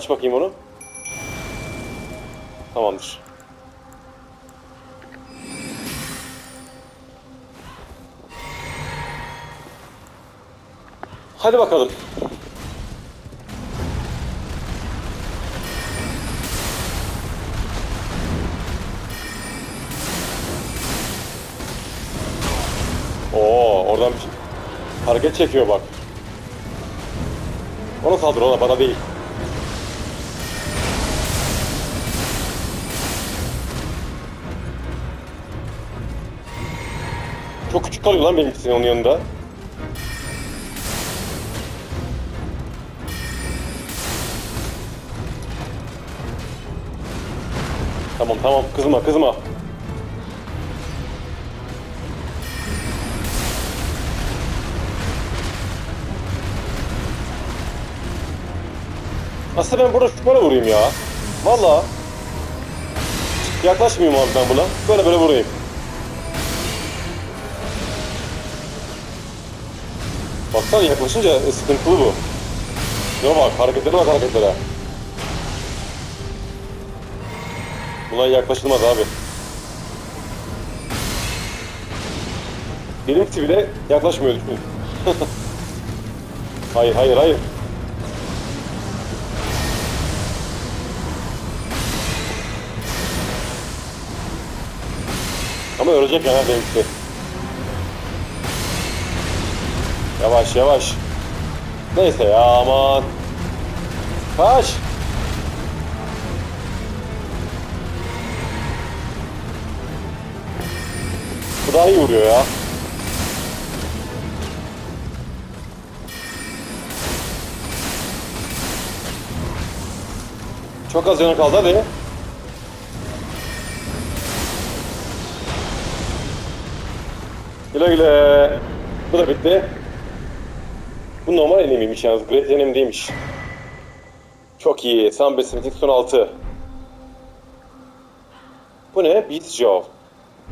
Aç bakayım onu. Tamamdır. Hadi bakalım. Oo, oradan bir hareket çekiyor bak. Ona saldır ona bana değil. Çok küçük kalıyor lan benimkisi onun yanında. Tamam tamam kızma kızma. Aslında ben burada şöyle vurayım ya. Valla. Yaklaşmayayım abi ben buna. Böyle böyle vurayım. Baksana yaklaşınca sıkıntılı bu. Şuna bak hareketlere bak hareketlere. Buna yaklaşılmaz abi. Benimkisi bile yaklaşmıyor düşün. hayır hayır hayır. Ama ölecek yani benimkisi. Yavaş yavaş. Neyse ya aman. Kaç. Bu daha iyi vuruyor ya. Çok az canı kaldı hadi. Güle güle. Bu da bitti. Bu normal enemiymiş yalnız. Great enem değilmiş. Çok iyi. Sam Besmetik son 6. Bu ne? Beat Joe.